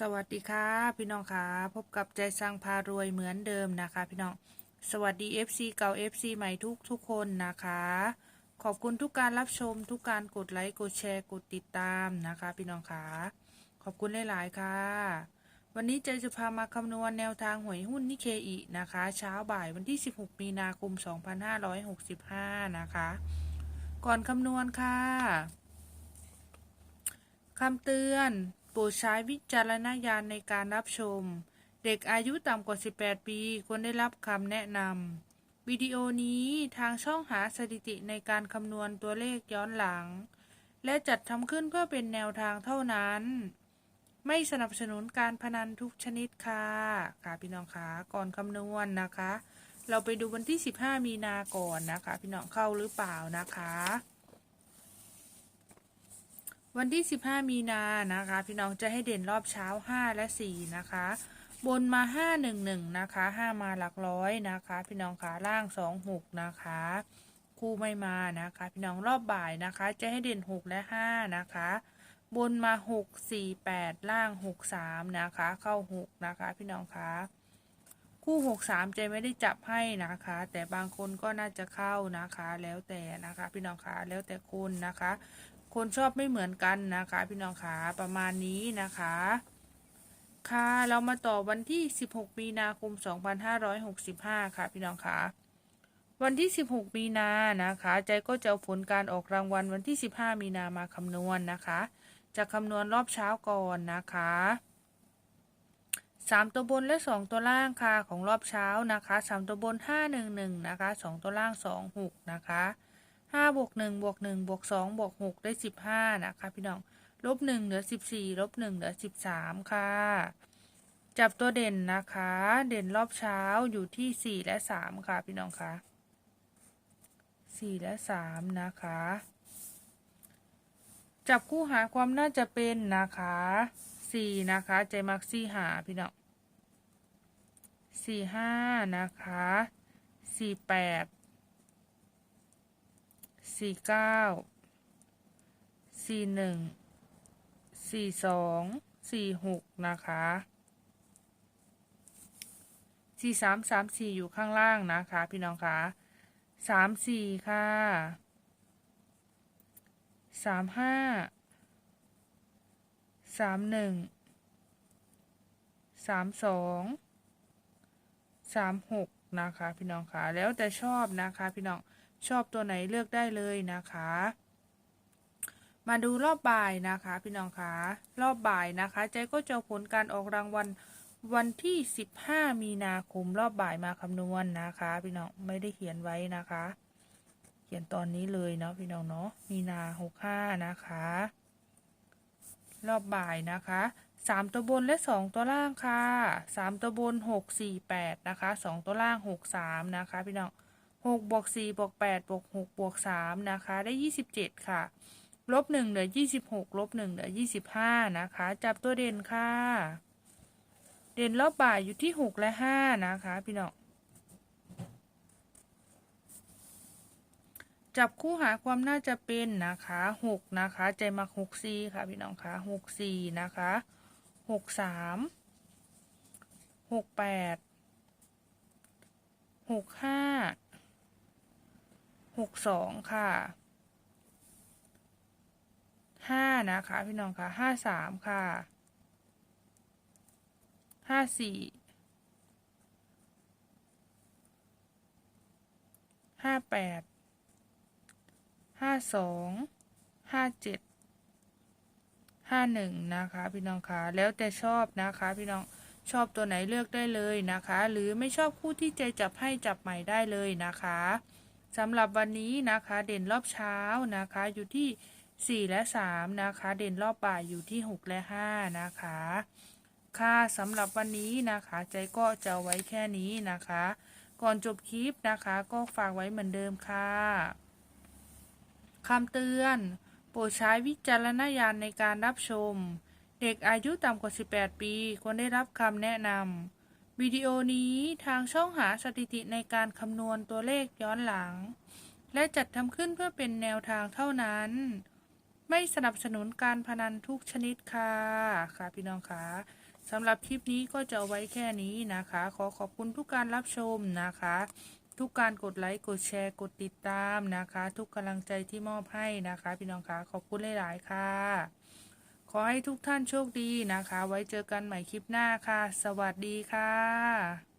สวัสดีค่ะพี่น้องค่ะพบกับใจสร้างพารวยเหมือนเดิมนะคะ พี่น้องสวัสดี FC เก่า FC ใหม่ทุกทุกคนนะคะ ขอบคุณทุกการรับชมทุกการกดไลค์กดแชร์กดติดตามนะคะ พี่น้องค่ะขอบคุณหลายๆค่ะ วันนี้ใจจะพามาคำนวณแนวทางหวยหุ้นนิเคอีนะคะ เช้าบ่ายวันที่ 16 มีนาคม 2565 นะคะ ก่อนคำนวณค่ะคำเตือน โปรดใช้วิจารณญาณในการรับชม เด็กอายุต่ำกว่า 18 ปีควรได้รับคำแนะนำวิดีโอนี้ทางช่องหาสถิติในการคำนวณตัวเลขย้อนหลัง และจัดทำขึ้นเพื่อเป็นแนวทางเท่านั้น ไม่สนับสนุนการพนันทุกชนิดค่ะค่ะพี่น้องคะก่อนคำนวณนะคะ เราไปดูวันที่ 15 มีนาก่อนนะคะ พี่น้องเข้าหรือเปล่านะคะ วันที่ 15 มีนานะคะ พี่น้องจะให้เด่นรอบเช้า 5 และ 4 นะคะ บนมา 5 1 1 นะคะ 5 มาหลักร้อยนะคะ พี่น้องขาล่าง 2 6 นะคะ คู่ไม่มานะคะ พี่น้องรอบบ่ายนะคะ จะให้เด่น 6 และ 5 นะคะ บนมา 6 4 8 ล่าง 6 3 นะคะ เข้า 6 นะคะ พี่น้องคะคู่ 6 3 ใจไม่ได้จับให้นะคะ แต่บางคนก็น่าจะเข้านะคะ แล้วแต่นะคะ พี่น้องคะแล้วแต่คนนะคะ คนชอบไม่เหมือนกันนะคะ พี่น้องขาประมาณนี้นะคะ ค่ะเรามาต่อวันที่ 16 มีนาคม 2565 ค่ะพี่น้องขาวันที่ 16 มีนานะคะ ใจก็จะเอาผลการออกรางวัลวันที่ 15 มีนามาคำนวณนะคะ จะคำนวณรอบเช้าก่อนนะคะสามตัวบนและสองตัวล่างค่ะของรอบเช้านะคะสามตัวบนห้าหนึ่งหนึ่งนะคะสองตัวล่างสองหกนะคะ ห้าบวกหนึ่งบวกหนึ่งบวกสองบวกหกได้สิบห้านะคะพี่น้องลบหนึ่งเหลือสิบสี่ลบหนึ่งเหลือสิบสามค่ะ จับตัวเด่นนะคะ เด่นรอบเช้าอยู่ที่สี่และสามค่ะพี่น้องคะสี่และสามนะคะ จับคู่หาความน่าจะเป็นนะคะสี่นะคะใจมักสี่หาพี่น้องสี่ห้านะคะสี่แปด สี่เก้าสี่หนึ่งสี่สองสี่หกนะคะสี่สามสามสี่อยู่ข้างล่างนะคะ พี่น้องคะสามสี่ค่ะสามห้าสามหนึ่งสามสองสามหกนะคะ พี่น้องคะแล้วแต่ชอบนะคะ พี่น้อง ชอบตัวไหนเลือกได้เลยนะคะ มาดูรอบบ่ายนะคะ พี่น้องคะรอบบ่ายนะคะใจก็จะผลการออกรางวัลวันที่ 15 มีนาคมรอบบ่ายมาคำนวณนนะคะ พี่น้องไม่ได้เขียนไว้นะคะ เขียนตอนนี้เลยเนาะพี่น้องเนาะมีนา 65 นะคะ รอบบ่ายนะคะสามตัวบนและสองตัวล่างค่ะสามตัวบนหกสี่แปดนะคะสองตัวล่างหกสามนะคะ พี่น้อง หกบวกสี่บวกแปดบวกหกบวกสามนะคะ ได้ยี่สิบเจ็ดค่ะ ลบหนึ่งเหลือยี่สิบหกลบหนึ่งเหลือยี่สิบห้านะคะ จับตัวเด่นค่ะ เด่นรอบบ่ายอยู่ที่หกและห้านะคะ พี่น้องจับคู่หาความน่าจะเป็นนะคะหกนะคะ ใจมักหกสี่ค่ะพี่น้องคะหกสี่นะคะหกสามหกแปดหกห้า หกสองค่ะห้านะคะพี่น้องคะห้าสามค่ะห้าสี่ห้าแปดห้าสองห้าเจ็ดห้าหนึ่งนะคะ พี่น้องคะแล้วแต่ชอบนะคะพี่น้องชอบตัวไหนเลือกได้เลยนะคะ หรือไม่ชอบคู่ที่ใจจับให้จับใหม่ได้เลยนะคะ สำหรับวันนี้นะคะ เด่นรอบเช้านะคะ อยู่ที่ 4 และ 3 นะคะ เด่นรอบบ่ายอยู่ที่ 6 และ 5 นะคะ ค่ะสำหรับวันนี้นะคะ ใจก็จะไว้แค่นี้นะคะ ก่อนจบคลิปนะคะ ก็ฝากไว้เหมือนเดิมค่ะคำเตือนโปรดใช้วิจารณญาณในการรับชม เด็กอายุต่ำกว่า 18 ปี ควรได้รับคำแนะนำ วิดีโอนี้ทางช่องหาสถิติในการคำนวณตัวเลขย้อนหลัง และจัดทำขึ้นเพื่อเป็นแนวทางเท่านั้น ไม่สนับสนุนการพนันทุกชนิดค่ะค่ะพี่น้องคะสำหรับคลิปนี้ก็จะเอาไว้แค่นี้นะคะ ขอขอบคุณทุกการรับชมนะคะ ทุกการกดไลค์กดแชร์กดติดตามนะคะ ทุกกำลังใจที่มอบให้นะคะ พี่น้องคะขอบคุณหลาย ๆ ค่ะ อให้ทุกท่านโชคดีนะคะ ไว้เจอกันใหม่คลิปหน้าค่ะ สวัสดีค่ะ